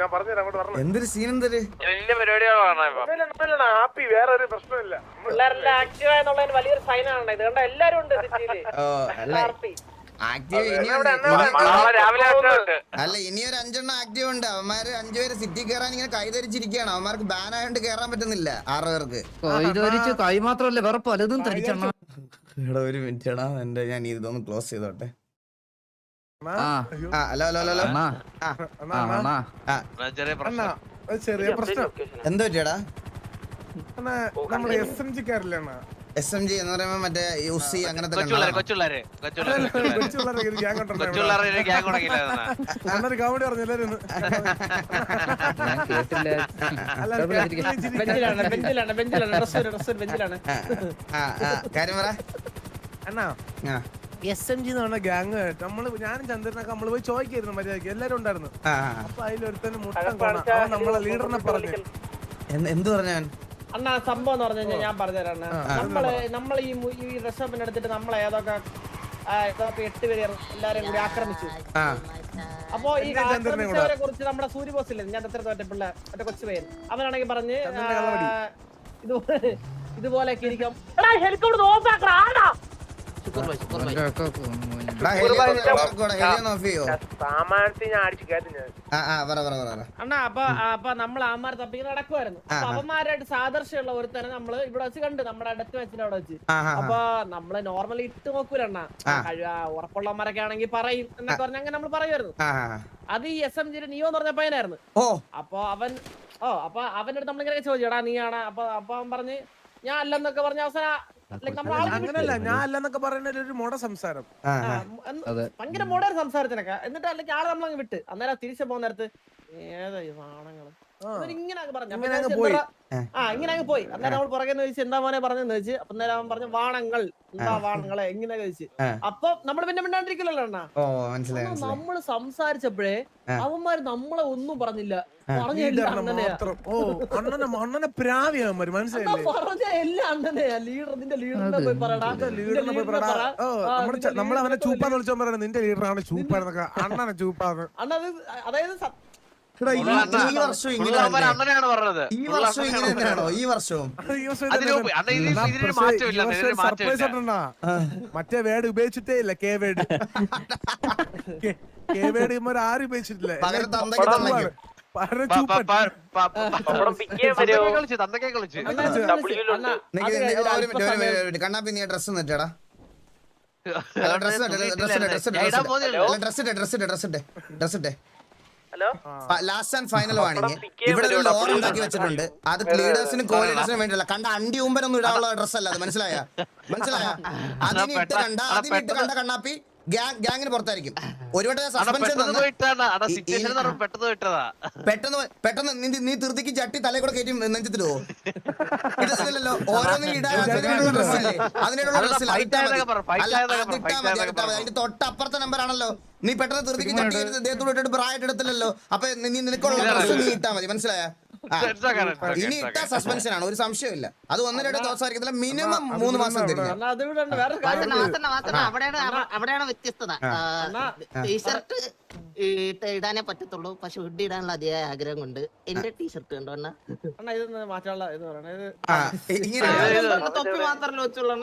ഞാൻ പറഞ്ഞുതരാം അങ്ങോട്ട് പറഞ്ഞു എന്തൊരു സീൻ എന്തൊരു? വലിയ പരിപാടികളാണ് ഇപ്പൊ. ഹാപ്പി വേറെ ഒരു പ്രശ്നമില്ല പിള്ളേരെല്ലാം ആക്റ്റീവ് ആയെന്നുള്ളതിന് വലിയൊരു സൈനാണ് ഇത് കണ്ട? എല്ലാരും ഉണ്ട് ആക്റ്റീവ് ഇനി അല്ല ഇനി ഒരു അഞ്ചെണ്ണം ആക്റ്റീവ് ഉണ്ട്. അവന്മാര് അഞ്ചുപേര് സിറ്റി കയറാൻ ഇങ്ങനെ കൈതരിച്ചിരിക്കുകയാണ്. അവന്മാർക്ക് ബാൻ ആയതുകൊണ്ട് കയറാൻ പറ്റുന്നില്ല ആറ് പേർക്ക്. ധരിച്ച് കൈ മാത്രല്ല വേറെ പലതും തരിച്ചെണ്ണ എടാ ഒരു മിനിറ്റ് എടാ. എന്റെ ഞാൻ ഇതൊന്ന് ക്ലോസ് ചെയ്തോട്ടെ. ഹലോ ഹലോ ഹലോ ചെറിയ പ്രശ്നം. എന്തോ പറ്റിയടാ? നമ്മൾ എസ് എം ജി കാരില്ലേ എസ് എം ജി എന്ന് പറയുമ്പോ മറ്റേ യുസി അങ്ങനത്തെ കോമഡി പറഞ്ഞു എല്ലാരും കാര്യം പറ. അണ്ണാ എസ് എം ജി എന്ന് പറഞ്ഞ ഗ്യാങ് നമ്മൾ ഞാനും ചന്ദ്രനൊക്കെ നമ്മൾ പോയി ചോദിക്കായിരുന്നു മര്യാദയ്ക്ക് എല്ലാരും ഉണ്ടായിരുന്നു. അപ്പൊ അതിലൊരുത്തന് മുട്ടം കാണാം. അവൻ നമ്മളെ ലീഡറിനെ പറഞ്ഞു. എന്ത് പറഞ്ഞു പറഞ്ഞാൻ അണ്ണാ സംഭവം എന്ന് പറഞ്ഞു കഴിഞ്ഞാൽ ഞാൻ പറഞ്ഞുതരാം അണ്ണാ. നമ്മൾ നമ്മൾ ഈ ഈ റെസ്റ്റോറന്റ് എടുത്തിട്ട് നമ്മൾ ഏതൊക്കെ എട്ട് പേര് എല്ലാരെയും കൂടി ആക്രമിച്ചു. അപ്പോ ഈ. ആക്രമിച്ചവരെ കുറിച്ച് നമ്മുടെ സൂര്യബോസ് ഇല്ലേ? ഞാൻ എത്ര തോറ്റ പിള്ളേർ മറ്റേ കൊച്ചു പേര് അവനാണെങ്കിൽ പറഞ്ഞ് ഇതുപോലെ ഇതുപോലെയൊക്കെ ഇരിക്കും. എടാ ഹെലികോപ്റ്റർ ഓഫ് ആക്കടാ. അണ്ണാ അപ്പൊ ആ, അപ്പൊ നമ്മൾ ആമാർ തപ്പിങ്ങനെ നടക്കുമായിരുന്നു അപ്പൊ. അവന്മാരായിട്ട് സാദർശ്യമുള്ള ഒരുത്തനെ നമ്മൾ ഇവിടെ വെച്ച് കണ്ടു നമ്മുടെ അടുത്ത് വെച്ചിട്ട് അവിടെ വെച്ച്. അപ്പൊ നമ്മൾ നോർമലി ഇട്ട് നോക്കൂലണ്ണ ഉറപ്പുള്ളവന്മാരൊക്കെ ആണെങ്കിൽ പറയും എന്നൊക്കെ പറഞ്ഞ അങ്ങനെ നമ്മൾ പറയുമായിരുന്നു. അത് ഈ എസ് എം ജിയുടെ നിയോ എന്ന് പറഞ്ഞ പയ്യനായിരുന്നു. ഓ. അപ്പൊ അവൻ ഓ അപ്പൊ അവന്റെ അടുത്ത് നമ്മളിങ്ങനെ ചോദിച്ചു എടാ നീയാണ്? അപ്പൊ അപ്പൊ അവൻ പറഞ്ഞ് ഞാൻ അല്ലെന്നൊക്കെ പറഞ്ഞ അവസാനം അങ്ങനല്ല ഞാൻ അല്ലെന്നൊക്കെ പറയുന്ന ഒരു മോഡ സംസാരം. ഭയങ്കര മോഡേൺ സംസാരത്തിനൊക്കെ. എന്നിട്ട് അല്ലെങ്കിൽ ആളെ നമ്മളങ്ങ് വിട്ട്. അന്നേരം തിരിച്ചു പോകുന്ന നേരത്ത് ഏതാ ഈ സാധനങ്ങൾ. ഇങ്ങനെ അങ്ങ് പറഞ്ഞു. ആ. ഇങ്ങനെ അങ്ങ് പോയി. അന്നേരം അവൾ പുറകെ ചോദിച്ചു എന്താ മോനെ പറഞ്ഞെന്ന് ചോദിച്ചു? അപ്പൊ നേരം അവൻ പറഞ്ഞു വാണങ്ങൾ. എന്താ വാണങ്ങളെ? എങ്ങനെ ചോദിച്ചു. അപ്പൊ നമ്മൾ പിന്നെ മിണ്ടാണ്ടിരിക്കില്ലല്ലോ അണ്ണാ. ഓ മനസ്സിലായി മനസ്സിലായി. നമ്മൾ സംസാരിച്ചപ്പോഴേ അവന്മാര് നമ്മളെ ഒന്നും പറഞ്ഞില്ല. നമ്മളവനെ ചൂപ്പാന്ന് വിളിച്ചോ പറയണ നിന്റെ ലീഡറാണ് ചൂപ്പാണെന്നൊക്കെ അണ്ണനെ ചൂപ്പാന്ന്. അതായത് ഈ- ഈ വർഷം ഇങ്ങനെ അവൻ അങ്ങനെയാണ് പറഞ്ഞത്. ഈ വർഷം ഇങ്ങനെ തന്നെയാണോ? ഈ വർഷവും. മറ്റേ വേർഡ് ഉപയോഗിച്ചിട്ടേ ഇല്ല കെ വേർഡ്? കെ വേർഡ് ഇവന്മാർ ആരും ഉപയോഗിച്ചിട്ടില്ല. കണ്ണാപ്പി നീ ഡ്രസ് നിട്ടേടാ ഡ്രസ് ഡ്രസ് ഡ്രസ്. ഡ്രസ് ഇട്ടെ ഡ്രസ് ഇട്ടെ ഡ്രസ് ഇട്ടെ ഡ്രസ് ഇട്ടെ ഹലോ ലാസ്റ്റ് ആൻഡ് ഫൈനൽ വാണിങ് ഇവിടെ ഒരു ലോൺ ഉണ്ടാക്കി വെച്ചിട്ടുണ്ട്. അത് ലീഡേഴ്സിനും കോ ലീഡേഴ്സിനും വേണ്ടിയല്ല. കണ്ട അണ്ടി ഉമ്പനൊന്നും ഇടാനുള്ള ഡ്രസ് അല്ല അത്. മനസ്സിലായ? മനസ്സിലായ? അതിനിട്ട് കണ്ട അതിനിട്ട് കണ്ട കണ്ണാപ്പി ഗ്യാങ്ങിന് പുറത്തായിരിക്കും. ഒരു വട്ടം അണ്ണാ സസ്പെൻഷൻ പെട്ടെന്ന് പെട്ടെന്ന് നീ നീ തീർത്തിക്ക് ചട്ടി തലയിൽ കൂടെ കയറ്റി നെഞ്ചത്തിലോ ഇല്ലല്ലോ ഓരോന്നും ഇടാൻ അതിനുള്ള ഡ്രസ്സില്ലേ. അതിന്റെ തൊട്ടപ്പുറത്തെ നമ്പർ ആണല്ലോ. നീ പെട്ടെന്ന് തീർത്തിക്ക് ചട്ടി ദേഹത്തോട് ഇട്ടിട്ട് പ്രായം എടുത്തില്ലല്ലോ. അപ്പൊ നീ നിനക്കുള്ള ഡ്രസ്സ് നീ ഇട്ടാ മതി. മനസ്സിലായ? ഇനി ഇട്ട സസ്പെൻഷൻ ആണ് ഒരു സംശയമില്ല അത് ഒന്ന് രണ്ട് ദിവസം ആയിരിക്കത്തില്ല മിനിമം മൂന്ന് മാസം അവിടെയാണ് അവ- അവിടെയാണ് വ്യത്യസ്തത. ടീഷർട്ട് ഇടാനേ പറ്റത്തുള്ളൂ പക്ഷെ ഹുഡ് ഇടാനുള്ള അതിയായ ആഗ്രഹം കൊണ്ട് എന്റെ ടീഷർട്ട് കണ്ടോ അണ്ണാ തൊപ്പി മാത്രമല്ല വെച്ചുള്ളൂ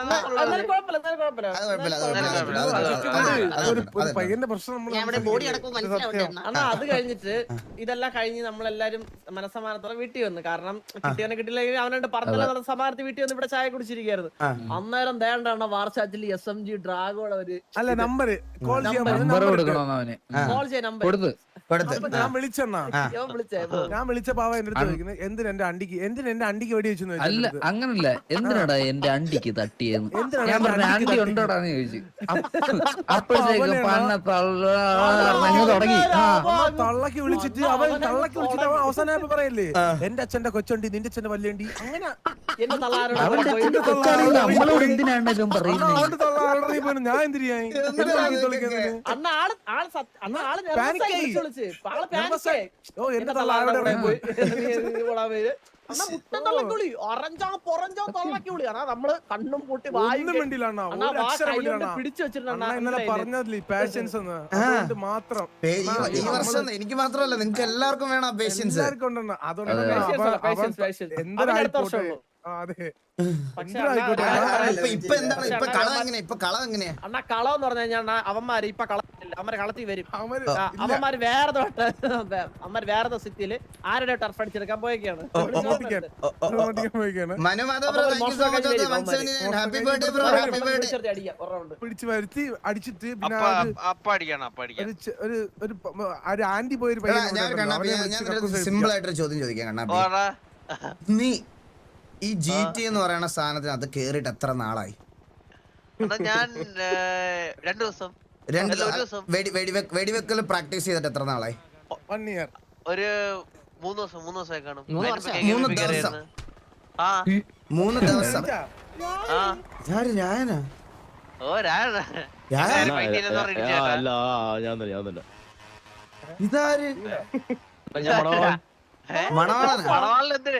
ബോഡി അടക്കം മനസ്സിലാവട്ടെ അത് കഴിഞ്ഞിട്ട് ഇതെല്ലാം കഴിഞ്ഞ് നമ്മളെല്ലാരും മനസ്സമാനത്തോടെ വീട്ടിൽ വന്നു. കാരണം കിട്ടിയവനെ കിട്ടിയില്ലെങ്കിൽ അവനോട് പറഞ്ഞല്ലോ സമാനത്തിൽ വീട്ടിൽ വന്ന് ഇവിടെ ചായ കുടിച്ചിരിക്കായിരുന്നു അന്നേരം ദേണ്ടാണ് വാർച്ചാറ്റിൽ എസ് എം ജി ഡ്രാഗോടെ ഒരു അല്ല നമ്പർ കോൾ ചെയ്യാൻ നമ്പർ കൊടുത്ത് ഞാൻ ഞാൻ വിളിച്ചപ്പോ എന്റെ അടുത്ത് ചോദിക്കുന്നത് എന്തിനാ എന്റെ അണ്ടിക്ക് എന്തിനാ എന്റെ അണ്ടിക്ക് വെടി അല്ല അങ്ങനല്ല. എന്തിനാടാ എന്റെ അണ്ടിക്ക് തട്ടിയെന്ന്? ഞാൻ പറഞ്ഞ അണ്ടി? ഉണ്ടോടാന്ന് ചോദിച്ചു. അപ്പോഴത്തേക്ക്? പന്ന തള്ളങ്ങ് തുടങ്ങി. തള്ളക്ക് വിളിച്ചിട്ട് അവൻ തള്ളക്ക് വിളിച്ചിട്ട് അവൻ അവസാനം പറയല്ലേ എന്റെ അച്ഛന്റെ കൊച്ചുണ്ടി നിന്റെ അച്ഛന്റെ വല്യണ്ടി. അങ്ങനെ നമ്മളോട് എന്തിനാണെങ്കിലും പറയുന്നത് തള്ള ഞാൻ എന്തിരിയായി ഓ എന്റെ പോയി. പൊറഞ്ചാ അണ്ണാ നമ്മൾ കണ്ണും പിടിച്ചു വെച്ചിട്ടുണ്ട് എനിക്ക് മാത്രമല്ല നിങ്ങൾക്ക് എല്ലാവർക്കും വേണം പേഷ്യൻസ് എല്ലാവർക്കും അതുകൊണ്ട് എന്തൊരു ഇപ്പൊ എന്താണ്? ഇപ്പൊ കള എങ്ങനെയാ ഇപ്പൊ കള എങ്ങനെയാ? അണ്ണാ കളം എന്ന് പറഞ്ഞു കഴിഞ്ഞാൽ അവന്മാര് ഇപ്പൊ കളത്തില്ല അവന്മാര് കളത്തി വരും. അവന്മാര് അവന്മാര് വേറെ അവന്മാര് വേറെ സിറ്റിയിൽ ആരുടെ ടർഫ് അടിച്ചെടുക്കാൻ പോയേക്കാണ് ഓടിക്കാൻ. ഓടിക്കാൻ പോയിക്കാണ്. Manu Madhav bro thank you so much one seventy happy birthday bro happy birthday അടിക്കാം ഒരു round. പിടിച്ച് വരുത്തി അടിച്ചിട്ട് പിന്നെ അപ്പ ഒരു- അപ്പ അടിക്കണം ഒരു ഒരു ഒരു ആന്റി പോയൊരു സിമ്പിൾ. ആയിട്ടൊരു ചോദ്യം ചോദിക്കാം കണ്ണാ നീ ഈ ജി ടി എന്ന് പറയുന്ന സാധനത്തിന് അത് കേറിട്ട് എത്ര നാളായി? ഞാൻ രണ്ടു ദിവസം. രണ്ട് വെടിവെക്കൽ പ്രാക്ടീസ് ചെയ്തിട്ട് എത്ര നാളായി. ഒരു മൂന്ന് ദിവസം മൂന്ന് ദിവസമായി കാണും. മൂന്ന് ദിവസം. ഞാൻ? ഓ രാജ പറഞ്ഞിട്ട് അല്ല ഞാൻ തന്നെ ഞാൻ തന്നെ. ഇതാര്? മണവാളൻ. എന്തിന്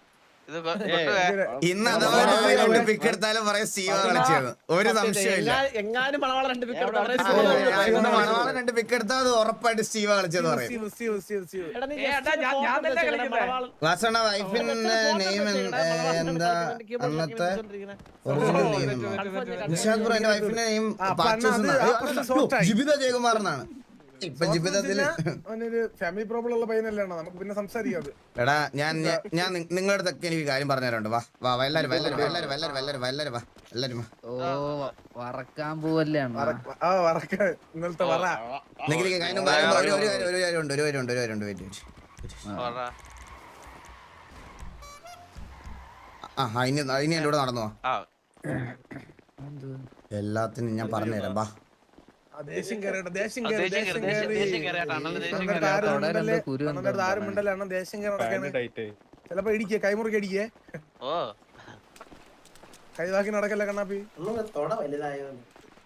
ഇന്ന് അഥവാ രണ്ട് പിക്ക് എടുത്താലും പറയാം സ്റ്റീവ കളിച്ചത് ഒരു സംശയമില്ല എങ്ങാനും മണവാള രണ്ട് ഇന്ന് പിക്ക് എടുത്താൽ അത് ഉറപ്പായിട്ട് സ്റ്റീവ കളിച്ചത് പറയും. വാസണ വൈഫിന്റെ നെയിം എന്താ അന്നത്തെ ഒറിജിനൽ നെയിം നിഷാദ് ബ്രോ എന്റെ വൈഫിന്റെ നെയിം ജയകുമാർ എന്നാണ് ജിബിതത്തിൽ അവനൊരു ഫാമിലി പ്രോബ്ലം ഉള്ള പയ്യനല്ലേ അണ്ണാ. നമുക്ക് പിന്നെ സംസാരിക്കാം എടാ ഞാൻ ഞാൻ- നിങ്ങളുടെ അടുത്തൊക്കെ എനിക്ക് കാര്യം പറഞ്ഞു തരാനുണ്ട് വാ വാ എല്ലാരും എല്ലാരും എല്ലാരും വാ, എല്ലാരും വാ, എല്ലാരും എല്ലാരും വാ എല്ലാരും ഓ വറക്കാൻ പോവല്ലേ ആ വറക്ക. ഇന്നലത്തെ വറ. നിങ്ങൾക്ക് കാര്യം ഒരു ഒരു കാര്യം? ഒരു കാര്യമുണ്ട് ഒരു കാര്യമുണ്ട് ഒരു കാര്യമുണ്ട് വെയിറ്റ് വെയിറ്റ് ഓടാ. ആ ഇനി ഇനി എന്റെ കൂടെ നടന്നു? എല്ലാത്തിനും ഞാൻ പറഞ്ഞുതരാം വാ. ദേഷ്യം കയറിയിട്ട് ആ, കയറി ദേഷ്യം കയറി. ആരും ആരും അണ്ണൻ ദേഷ്യം കയറി ചിലപ്പോ ഇടിക്കേ കൈമുറുക്കി അടിക്കേ ഓ. കൈതാക്കി നടക്കല്ലേ കണ്ണാപ്പി?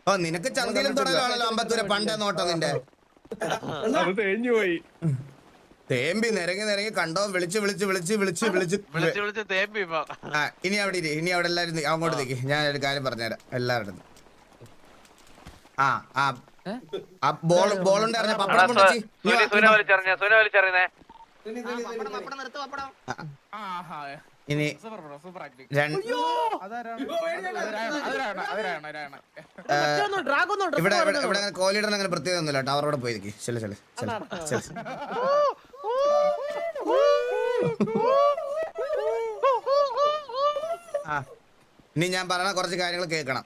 ഓ നിനക്ക് ചന്തയിലും തുടങ്ങാണല്ലോ അമ്പത്തൂരെ പണ്ടേ നോട്ടം നിന്റെ. പോയി. തേമ്പി നിരങ്ങി നിരങ്ങി കണ്ടോ? വിളിച്ച് വിളിച്ച് വിളിച്ച് വിളിച്ച് വിളിച്ച് ഇനി അവിടെ ഇരി ഇനി അവിടെ എല്ലാരും അങ്ങോട്ട് നിൽക്ക് ഞാൻ ഒരു കാര്യം പറഞ്ഞുതരാം. എല്ലാവരുടെ അടുത്തും. ആ ആ ആ ബോൾ ബോൾ ഉണ്ടായിരുന്ന പപ്പടം കൊണ്ടുവച്ചി. ഇനി ഇവിടെ ഇവിടെ കോഹ്ലിയുടെ അങ്ങനെ പ്രത്യേകത ഒന്നുമില്ല ടവറോടെ പോയിരിക്കും പോയി ചില ചില ആ ഇനി ഞാൻ പറയണ കുറച്ച് കാര്യങ്ങൾ കേൾക്കണം.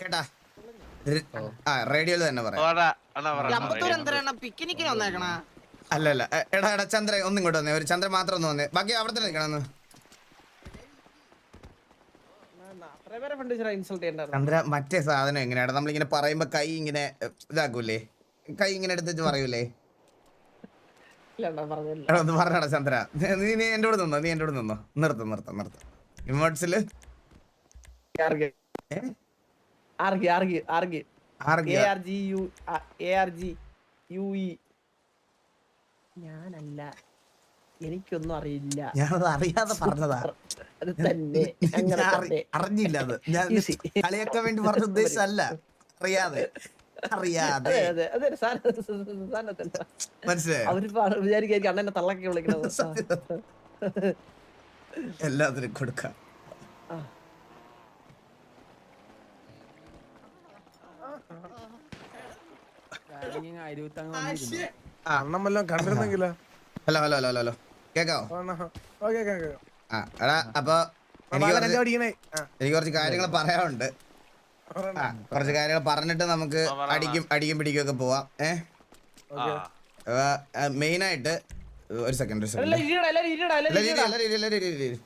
കേട്ടാ? ആ റേഡിയോയിൽ തന്നെ പറയാം. പിക്നിക്കിന് വന്നേക്കണ? അല്ല അല്ല എടാ എടാ ചന്ദ്ര ഒന്നും ഇങ്ങോട്ട് വന്നേ. ഒരു ചന്ദ്ര മാത്രം ഒന്ന് വന്നേ. ബാക്കി അവിടെ തന്നെ നിൽക്കണം. ചന്ദ്ര മറ്റേ സാധനം എങ്ങനെയാണ് നമ്മളിങ്ങനെ പറയുമ്പോ കൈ ഇങ്ങനെ ഇതാക്കൂലേ? കൈ ഇങ്ങനെ എടുത്തിട്ട് പറയൂലേ? ഒന്ന് പറഞ്ഞടാ ചന്ദ്ര. നീ നീ എന്റെ കൂടെ നിന്നോ നീ എന്റെ കൂടെ നിന്നോ. നിർത്തും നിർത്തും നിർത്തും. ഇമോട്സിൽ ആർഗ്. ജി യു ആർഗ്. ആർഗ്യ ARGU, ആ, ARGUE. ഞാനല്ല. എനിക്കൊന്നും അറിയില്ല. ഞാനത് അറിയാതെ പറഞ്ഞതാ. അത് തന്നെ. അറിഞ്ഞില്ല അത്. ഞാൻ. കളിയാക്കാൻ വേണ്ടി പറഞ്ഞ ഉദ്ദേശമല്ല. അറിയാതെ. അറിയാതെ. അവർ വിചാരിക്കും അണ്ണനെ തള്ളക്കി വിളിക്കണത്. എല്ലാത്തിനും കൊടുക്കാം. അണ്ണം വല്ലതും കണ്ടിരുന്നെങ്കിലോ? Hello hello hello hello hello. കേക്കാവോ? ഓക്കെ ഓക്കെ ആ എടാ അപ്പൊ എനിക്ക് കുറച്ച് പഠിക്കണേ എനിക്ക് കുറച്ച് കാര്യങ്ങൾ പറയാനുണ്ട്. കൊറച്ച് ആ കുറച്ച് കാര്യങ്ങൾ പറഞ്ഞിട്ട് നമുക്ക് അടിക്കും അടിക്കും പിടിക്കും ഒക്കെ പോവാം. ഏ? മെയിൻ ആയിട്ട് ഒരു സെക്കൻഡ് ഒരു അല്ല, സെക്കൻഡ്. എല്ലാരും എല്ലാരും.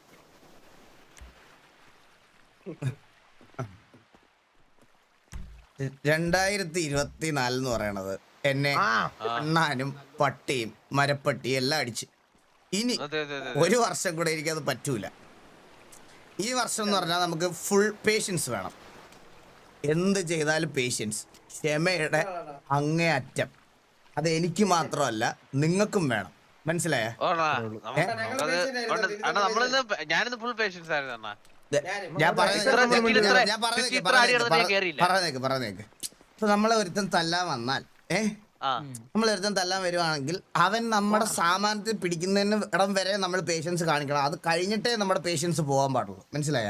രണ്ടായിരത്തി ഇരുപത്തി നാല് എന്ന് പറയണത് എന്നെ അണ്ണാനും പട്ടിയും മരപ്പട്ടിയും എല്ലാം അടിച്ച്. ഇനി ഒരു വർഷം കൂടെ അത് പറ്റൂല. ഈ വർഷം എന്ന് പറഞ്ഞാൽ നമുക്ക് ഫുൾ പേഷ്യൻസ് വേണം. എന്ത് ചെയ്താലും പേഷ്യൻസ് ക്ഷമയുടെ അങ്ങേ അറ്റം അത് എനിക്ക് മാത്രമല്ല നിങ്ങൾക്കും വേണം. മനസ്സിലായോ? ഞാനിന്ന് ഫുൾ പേഷ്യൻസ് ആയിരുന്നു അണ്ണാ. ഞാൻ പറഞ്ഞേക്ക് പറഞ്ഞേക്ക് ഇപ്പൊ നമ്മളെ ഒരുത്തൻ തല്ലാൻ വന്നാൽ ഏ? നമ്മൾ ഒരുത്തൻ തല്ലാൻ വരുവാണെങ്കിൽ അവൻ നമ്മുടെ സാമാനത്തിൽ പിടിക്കുന്നതിന് ഇടം വരെ നമ്മൾ പേഷ്യൻസ് കാണിക്കണം. അത് കഴിഞ്ഞിട്ടേ നമ്മുടെ പേഷ്യൻസ് പോകാൻ പാടുള്ളൂ. മനസ്സിലായ?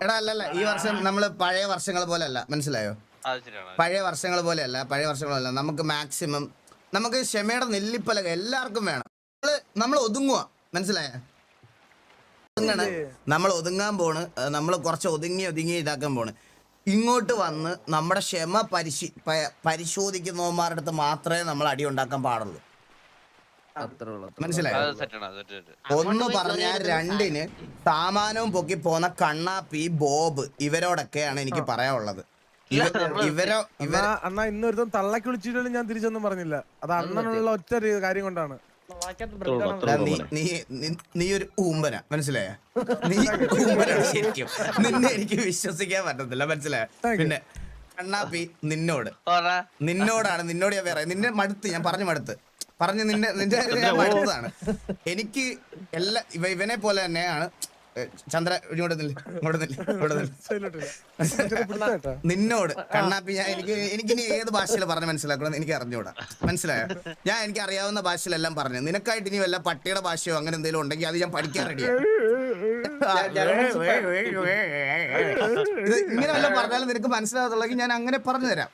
എടാ അല്ലല്ല ഈ വർഷം നമ്മൾ പഴയ വർഷങ്ങൾ പോലെ അല്ല മനസ്സിലായോ? പഴയ വർഷങ്ങൾ പോലെയല്ല പഴയ വർഷങ്ങളല്ല. നമുക്ക് മാക്സിമം നമുക്ക് ക്ഷമയുടെ നെല്ലിപ്പലക എല്ലാവർക്കും വേണം. നമ്മൾ നമ്മൾ ഒതുങ്ങുക മനസ്സിലായ? ഒതുങ്ങണ്. നമ്മൾ ഒതുങ്ങാൻ പോണ്. നമ്മൾ കുറച്ച് ഒതുങ്ങി ഒതുങ്ങി ഇതാക്കാൻ പോണ്. ഇങ്ങോട്ട് വന്ന് നമ്മുടെ ക്ഷമ പരിശി പ- പരിശോധിക്കുന്നവന്മാരുടെ അടുത്ത് മാത്രമേ നമ്മൾ അടി ഉണ്ടാക്കാൻ പാടുള്ളൂ. അത്രേ ഉള്ളൂ മനസ്സിലായോ? അത് സെറ്റാണ് അത് ഒന്ന് പറഞ്ഞാൽ രണ്ടിന് സാമാനവും പൊക്കി പോന്ന കണ്ണാപ്പി ബോബ് ഇവരോടൊക്കെയാണ് എനിക്ക് പറയാനുള്ളത്. ഇവരോ അണ്ണാ അണ്ണാ ഇന്ന് ഒരുത്തം തള്ളക്കി വിളിച്ചിട്ടും ഞാൻ തിരിച്ചൊന്നും പറഞ്ഞില്ല. അത് അണ്ണനുള്ള ഒറ്റ കാര്യം കൊണ്ടാണ്. നീ നീ നീ- നീ ഒരു ഊമ്പന. മനസ്സിലായ? നീ ഊമ്പനാണ് ശരിക്കും. നിന്നെ എനിക്ക് വിശ്വസിക്കാൻ പറ്റത്തില്ല. മനസ്സിലായ. പിന്നെ കണ്ണാപ്പി നിന്നോട്. നിന്നോടാണ്. നിന്നോട് ഞാൻ പറയാം. നിന്നെ മടുത്ത്. ഞാൻ പറഞ്ഞു മടുത്ത്. പറഞ്ഞു നിന്നെ നിന്റെ മടുത്തതാണ്. എനിക്ക് എല്ലാ ഇവ ഇവനെ പോലെ തന്നെയാണ്. ചന്ദ്ര ഇങ്ങോട്ട് നില്ല്, ഇങ്ങോട്ട് നില്ല്, ഇങ്ങോട്ട് നില്ല്. സൈലോട്ടില്ല. ഇച്ചിരി പിടുത്തം നിന്നോട് കണ്ണാപ്പി ഞാൻ എനിക്ക് എനിക്കിനി ഏത് ഭാഷയിൽ പറഞ്ഞു മനസ്സിലാക്കണം എനിക്ക് അറിഞ്ഞൂടാ മനസ്സിലായോ ഞാൻ എനിക്ക് അറിയാവുന്ന ഭാഷയിലെല്ലാം പറഞ്ഞു നിനക്കായിട്ട് ഇനി വല്ല പട്ടിയുടെ ഭാഷയോ അങ്ങനെ എന്തെങ്കിലും ഉണ്ടെങ്കിൽ അത് ഞാൻ പഠിക്കാൻ റെഡിയാണ് ഇത് ഇങ്ങനെ വല്ല പറഞ്ഞാലും നിനക്ക് മനസ്സിലാകത്തുള്ളെങ്കിൽ ഞാൻ അങ്ങനെ പറഞ്ഞു തരാം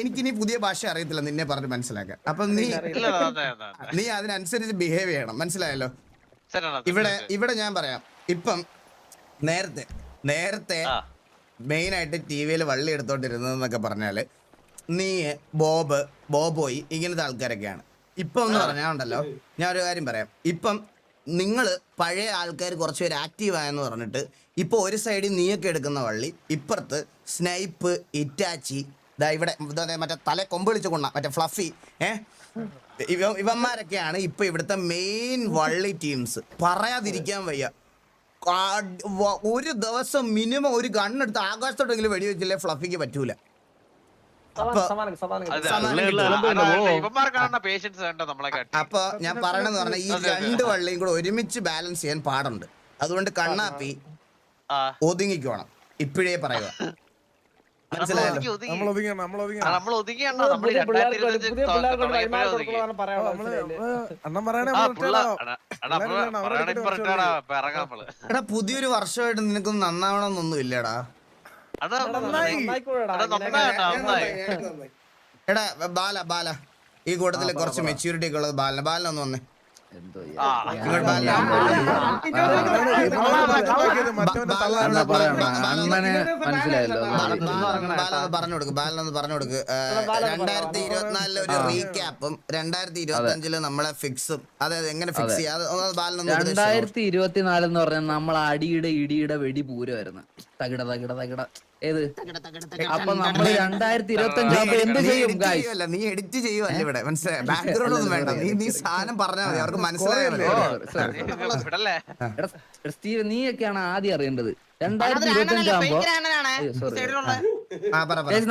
എനിക്കിനി പുതിയ ഭാഷ അറിയത്തില്ല നിന്നെ പറഞ്ഞ് മനസ്സിലാക്കാൻ അപ്പൊ നീ നീ അതിനനുസരിച്ച് ബിഹേവ് ചെയ്യണം മനസ്സിലായല്ലോ ഇവിടെ ഇവിടെ ഞാൻ പറയാം. ഇപ്പം നേരത്തെ നേരത്തെ മെയിൻ ആയിട്ട് ടി വിയിൽ വള്ളി എടുത്തോണ്ടിരുന്നതെന്നൊക്കെ പറഞ്ഞാൽ നീ ബോബ് ബോബോയ് ഇങ്ങനത്തെ ആൾക്കാരൊക്കെയാണ്. ഇപ്പം എന്ന് പറഞ്ഞാൽ ഉണ്ടല്ലോ ഞാൻ ഒരു കാര്യം പറയാം. ഇപ്പം നിങ്ങൾ പഴയ ആൾക്കാർ കുറച്ച് പേര് ആക്റ്റീവ് ആയെന്ന് പറഞ്ഞിട്ട് ഇപ്പോൾ ഒരു സൈഡിൽ നീയൊക്കെ എടുക്കുന്ന വള്ളി ഇപ്പുറത്ത് സ്നൈപ്പ് ഇറ്റാച്ചി ഇവിടെ ഇതാ ദേ മറ്റേ തല കൊമ്പ് വിളിച്ച് കൊണ്ട മറ്റേ ഫ്ലഫി ഏ? ഇവ ഇവന്മാരൊക്കെയാണ് ഇപ്പൊ ഇവിടുത്തെ മെയിൻ വള്ളി ടീംസ് പറയാതിരിക്കാൻ വയ്യ. ഒരു ദിവസം മിനിമം ഒരു ഗണ്ണെടുത്ത് ആകാശത്തോട്ടെങ്കിലും വെടിവെച്ചില്ലേ ഫ്ലഫിക്ക് പറ്റൂല. അപ്പൊ ഞാൻ പറയണെന്ന് പറഞ്ഞാൽ ഈ. രണ്ട് വള്ളിയും കൂടെ ഒരുമിച്ച് ബാലൻസ് ചെയ്യാൻ പാടുണ്ട്. അതുകൊണ്ട് കണ്ണാപ്പി ആ. ഒതുങ്ങിക്കോണം. ഇപ്പോഴേ പറയുക. മനസ്സിലായല്ലോ. നമ്മൾ? അണ്ണൻ പറയണേ പുതിയൊരു വർഷമായിട്ട് നിനക്കൊന്നും നന്നാവണമെന്നൊന്നും ഇല്ലടാ. എടാ ബാല ബാല. ഈ കൂട്ടത്തിൽ കുറച്ച് മെച്യൂരിറ്റി ഒക്കെ ഉള്ളത് ബാലന. ബാലന വന്നേ. എന്തോ മനസ്സിലായല്ലോ പറഞ്ഞു കൊടുക്ക് ബാലനൊന്ന് പറഞ്ഞു കൊടുക്ക് രണ്ടായിരത്തി ഇരുപത്തിനാലിലെ ഒരു റീക്യാപ്പും രണ്ടായിരത്തി ഇരുപത്തി അഞ്ചിൽ നമ്മളെ ഫിക്സും അതായത് എങ്ങനെ ഫിക്സ് ചെയ്യാം. രണ്ടായിരത്തി ഇരുപത്തിനാല് എന്ന് പറഞ്ഞാൽ നമ്മൾ അടിയുടെ ഇടിയുടെ വെടി പൂരമായിരുന്നു തകിട തകിട തകിട ഏത്. അപ്പൊ നമ്മൾ രണ്ടായിരത്തി ഇരുപത്തി അഞ്ചാകുമ്പോ എന്ത് ചെയ്യും ഗായ്സ് നീ എഡിറ്റ് ചെയ്യുമല്ല ഇവിടെ? മനസ്സിലായി? ബാക്ക്ഗ്രൗണ്ട് ഒന്നും വേണ്ട. നീ നീ സാധനം പറഞ്ഞാൽ മതി. അവർക്ക് മനസ്സിലായല്ലോ. സ്റ്റീവ് നീയൊക്കെയാണ് ആദ്യം അറിയേണ്ടത്. രണ്ടായിരത്തി ഇരുപത്തി അഞ്ചാകുമ്പോ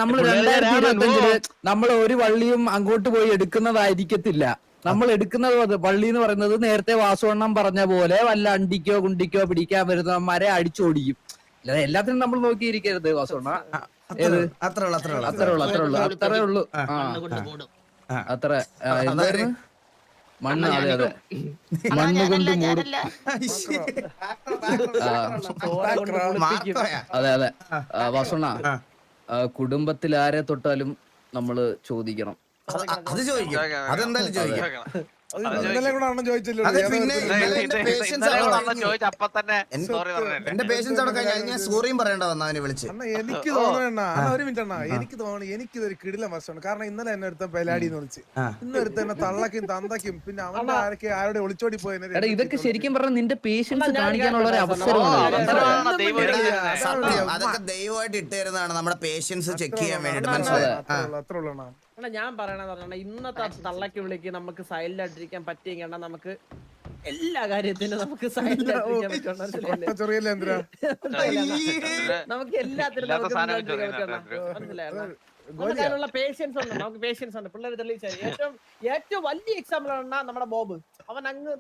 നമ്മൾ രണ്ടായിരത്തി ഇരുപത്തി അഞ്ചിൽ നമ്മൾ ഒരു വള്ളിയും അങ്ങോട്ട് പോയി എടുക്കുന്നതായിരിക്കത്തില്ല. നമ്മൾ എടുക്കുന്നത് വള്ളി എന്ന് പറയുന്നത് നേരത്തെ വാസുവണ്ണം പറഞ്ഞ പോലെ വല്ല അണ്ടിക്കോ ഗുണ്ടിക്കോ പിടിക്കാൻ വരുന്നവന്മാരെ അടിച്ചോടിക്കും. അല്ലാതെ എല്ലാത്തിനും നമ്മൾ നോക്കിയിരിക്കരുത് വാസുണ്ണ ഏത്? അത്രേ ഉള്ളൂ അത്രേ ഉള്ളു അത്രേ ഉള്ളൂ അത്രേ ഉള്ളൂ അത്രേ ഉള്ളു ആ കണ്ണ് കൊണ്ട് മൂടും. അത്ര എന്തായിരുന്നു? മണ്ണ് അതെ അതെ. മണ്ണ് കൊണ്ട് മൂടും. അതെ അതെ. ആ, വാസുണ്ണ കുടുംബത്തിൽ ആരെ തൊട്ടാലും നമ്മൾ ചോദിക്കണം. അത് അത് ചോദിക്കും അതെന്തായാലും ചോദിക്കും. എന്റെ patience അവിടെ കഴിഞ്ഞു. ചോദിച്ച അപ്പൊ തന്നെ സോറി പറഞ്ഞില്ലേ എന്റെ പേഷ്യൻസ് അവിടെ ഞാൻ സോറിയും പറയേണ്ട വന്ന അവനെ വിളിച്ച്. എനിക്ക് തോന്നണ അണ്ണാ ഒരു മിനിറ്റ് അണ്ണാ എനിക്ക് തോന്നുന്നു എനിക്ക് ഇതൊരു കിടില വർഷമാണ് കാരണം ഇന്നലെ എന്നെ എടുത്ത പെലാടി എന്ന് വിളിച്ച്. ആ. ഇന്ന് എടുത്ത എന്നെ തള്ളക്കും തന്തക്കും പിന്നെ അവന്റെ ആരൊക്കെ ആരുടെ ഒളിച്ചോടി പോയത് എടാ ഇതൊക്കെ ശരിക്കും പറഞ്ഞാൽ നിന്റെ പേഷ്യൻസ് കാണിക്കാനുള്ള ഒരു അവസരമാണ് അതൊക്കെ ദൈവമായിട്ട് ഇട്ടുതരുന്നതാണ് നമ്മുടെ പേഷ്യൻസ് ചെക്ക് ചെയ്യാൻ വേണ്ടിട്ട് മനസ്സിലായി? അത്രേ അത്ര ഉള്ളൂ അണ്ണാ ഞാൻ പറയണെന്ന് പറഞ്ഞാൽ ഇന്നത്തെ തള്ളക്ക് വിളിക്ക് നമുക്ക് സൈലന്റ് ആയിട്ടിരിക്കാൻ പറ്റിയെങ്കിൽ നമുക്ക് എല്ലാ കാര്യത്തിനും നമുക്ക് സൈലന്റ് ആയിട്ടിരിക്കാൻ? നമുക്ക് എല്ലാത്തിനും നമുക്ക് പേഷ്യൻസ് ഉണ്ട് നമുക്ക് പേഷ്യൻസ് ഉണ്ട്. പിള്ളേർ തെളിയിച്ച ഏറ്റവും ഏറ്റവും വലിയ എക്സാമ്പിൾ ആണ് നമ്മുടെ ബോബ്. അവൻ അങ്ങ്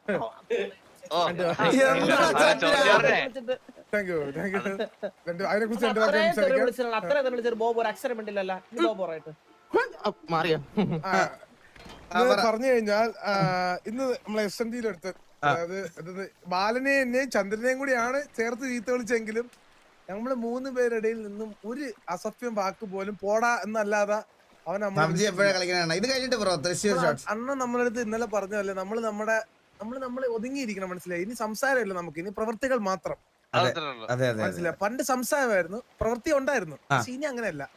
അത്രയും തെറി അത്രയും ബോബ് ഒരു അക്ഷരം ഉണ്ടല്ലോ ബോബ് മാറിയോ? പറഞ്ഞു കഴിഞ്ഞാൽ ഇന്ന് നമ്മളെ എസ് എൻ ഡിയിൽ എടുത്ത് അതായത് ബാലനെയും ബാലനെ എന്നെയും ചന്ദ്രനെയും കൂടിയാണ് ചേർത്ത് ചീത്ത വിളിച്ചെങ്കിലും നമ്മൾ മൂന്ന് പേരിടയിൽ നിന്നും ഒരു അസഭ്യം വാക്ക് പോലും പോടാ എന്നല്ലാതെ അവൻ അണ്ണ നമ്മളടുത്ത് ഇന്നലെ പറഞ്ഞതല്ലേ നമ്മൾ നമ്മുടെ നമ്മൾ നമ്മളെ ഒതുങ്ങിയിരിക്കണം മനസ്സിലായി? ഇനി സംസാരമില്ല നമുക്ക് ഇനി പ്രവർത്തികൾ മാത്രം. അത്. അതെ മനസ്സിലായി. പണ്ട് സംസാരമായിരുന്നു പ്രവൃത്തി ഉണ്ടായിരുന്നു. പക്ഷെ ഇനി അങ്ങനെയല്ല.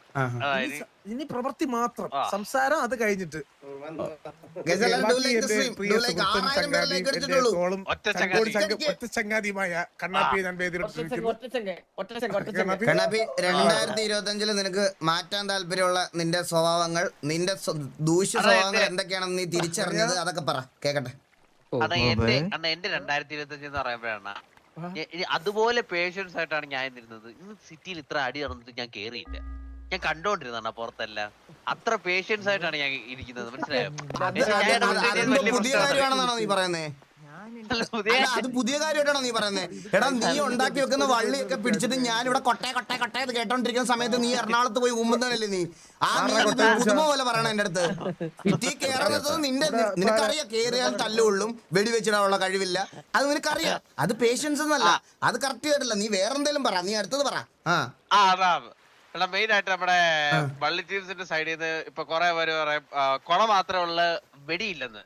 ഇനി ഇനി- പ്രവൃത്തി മാത്രം. സംസാരം അത് കഴിഞ്ഞിട്ട്. ഒറ്റ ചങ്ങാതിയുമായ കണ്ണാപ്പി ഞാൻ കണ്ണാപ്പി? രണ്ടായിരത്തി ഇരുപത്തി അഞ്ചിൽ നിനക്ക് മാറ്റാൻ താല്പര്യമുള്ള നിന്റെ സ്വഭാവങ്ങൾ നിന്റെ ദൂഷ്യ സ്വഭാവങ്ങൾ എന്തൊക്കെയാണെന്ന് നീ തിരിച്ചറിഞ്ഞത്? അതൊക്കെ പറ കേക്കട്ടെ. അതെ എന്റെ രണ്ടായിരത്തി ഇരുപത്തി അഞ്ചെന്ന് പറയുമ്പോഴാണ്. അതുപോലെ പേഷ്യൻസ് ആയിട്ടാണ് ഞാൻ ഇരുന്നത്. ഇന്ന് സിറ്റിയിൽ ഇത്ര അടി നടന്നിട്ട് ഞാൻ കേറിയില്ല. ഞാൻ കണ്ടോണ്ടിരുന്ന പുറത്തല്ല? അത്ര പേഷ്യൻസ് ആയിട്ടാണ് ഞാൻ ഇരിക്കുന്നത്. മനസ്സിലായോ? അല്ല, പുതിയ അത് പുതിയ കാര്യമായിട്ടാണോ നീ പറയുന്നത് എടാ നീ ഉണ്ടാക്കി വെക്കുന്ന വള്ളിയൊക്കെ പിടിച്ചിട്ട് ഞാൻ ഇവിടെ കൊട്ടേ കൊട്ടേ കൊട്ടേ എന്ന് കേട്ടോണ്ടിരിക്കുന്ന സമയത്ത് നീ എറണാകുളത്ത് പോയി ഉമ്മുന്നതല്ലേ നീ? ആ നീ പുതുമ പോലെ പറയണ എന്റെ അടുത്ത്. നീ കേറുന്നത് നിന്റെ നിനക്കറിയാം കേറിയാൽ തല്ലുകൊള്ളും വെടിവെച്ചിടാനുള്ള കഴിവില്ല. അത് നിനക്കറിയാം. അത് പേഷ്യൻസ് എന്നല്ല. അത് കറക്റ്റ് ചെയ്തിട്ടില്ല നീ വേറെന്തേലും പറ. നീ അടുത്തത് പറ. ആ. എടാ മെയിൻ ആയിട്ട് നമ്മുടെ വള്ളി ടീംസിന്റെ സൈഡിൽ നിന്ന് ഇപ്പൊ കൊറേ പേര് പറയും കൊള കൊണ മാത്രമേ ഉള്ള വെടിയില്ലെന്ന്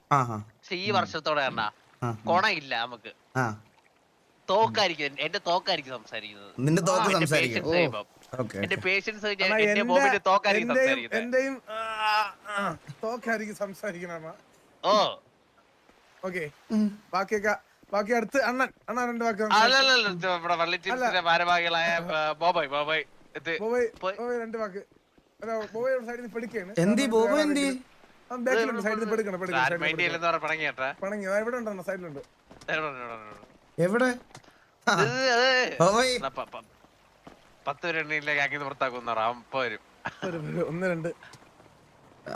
പക്ഷെ ഈ വർഷത്തോടെ എണ്ണ. കൊണയില്ല നമുക്ക്. തോക്കായിരിക്കും. എന്റെ തോക്കായിരിക്കും സംസാരിക്കുന്നത്. നിന്റെ തോക്ക് സംസാരിക്കും. patience കഴിയുമ്പം. ഓക്കെ എന്റെ പേഷ്യൻസ് അണ്ണാ, എന്റെ എന്റെ- ബോബിന്റെ തോക്കായിരിക്കും എന്റെയും സംസാരിക്കുന്നത്. എന്റെയും ആ, ആ, തോക്കായിരിക്കും സംസാരിക്കണ ഓ. ഓക്കെ. ബാക്കിയൊക്കെ ബാക്കി അടുത്ത് അണ്ണൻ അണ്ണൻ രണ്ട് വാക്ക് നമ്മുടെ ബോബോയ് ബോബോയ്. ബോബോയ് രണ്ട് വാക്ക്. അല്ല, ബോബോയ് സൈഡിൽ നിന്ന് പിടിക്കാണ് എന്തി ബോബോ എന്തി ബാക്കിലുണ്ട് സൈഡിൽ നിന്ന്. ചെയ്യില്ലെന്ന് പറഞ്ഞ പണങ്ങി ആ, ഇവിടെ ഉണ്ടോ? സൈഡിലുണ്ട് എവിടെ? പത്ത് പേര് എണ്ണയിലേക്ക് ആക്കി പുറത്താക്കുന്ന ഒന്ന് രണ്ട്.